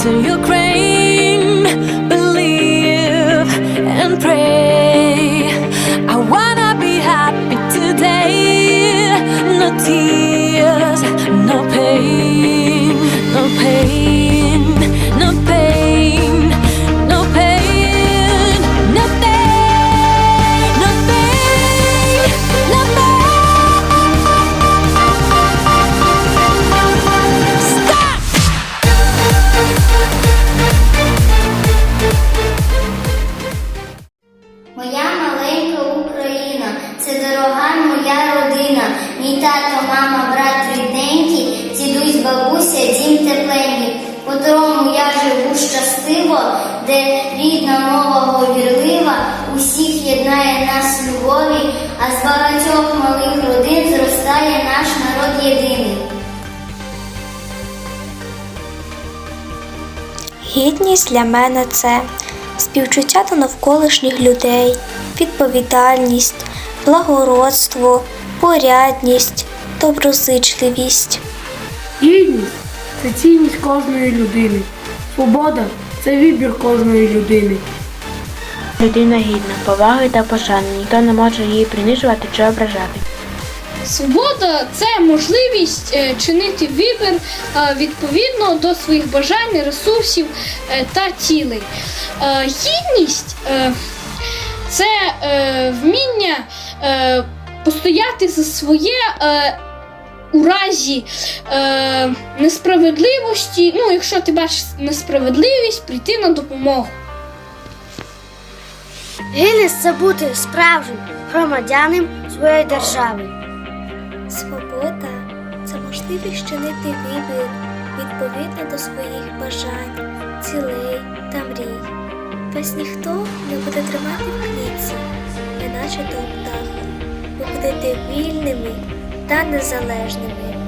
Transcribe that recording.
till you're маленька Україна, це дорога моя родина, мій тато, мама, брат рідненький, дідусь, бабуся, дім тепленький, по котрому я живу щасливо, де рідна мова говірлива, усіх єднає нас любові, а з багатьох малих родин зростає наш народ єдиний. Гідність для мене це співчуття до навколишніх людей, відповідальність, благородство, порядність, доброзичливість. Гідність це цінність кожної людини. Свобода це вибір кожної людини. Людина гідна, поваги та пошани. Ніхто не може її принижувати чи ображати. Свобода це можливість е, чинити вибір е, відповідно до своїх бажань, ресурсів е, та цілей. Гідність це вміння постояти за своє. У разі несправедливості, ну, якщо ти бачиш несправедливість, прийти на допомогу. Гідність це бути справжнім громадянин своєї держави. Свобода це можливість чинити вибір відповідно до своїх бажань, цілей та мрій. Весь ніхто не буде тримати в клітці, неначе до птаха. Ви будете вільними та незалежними.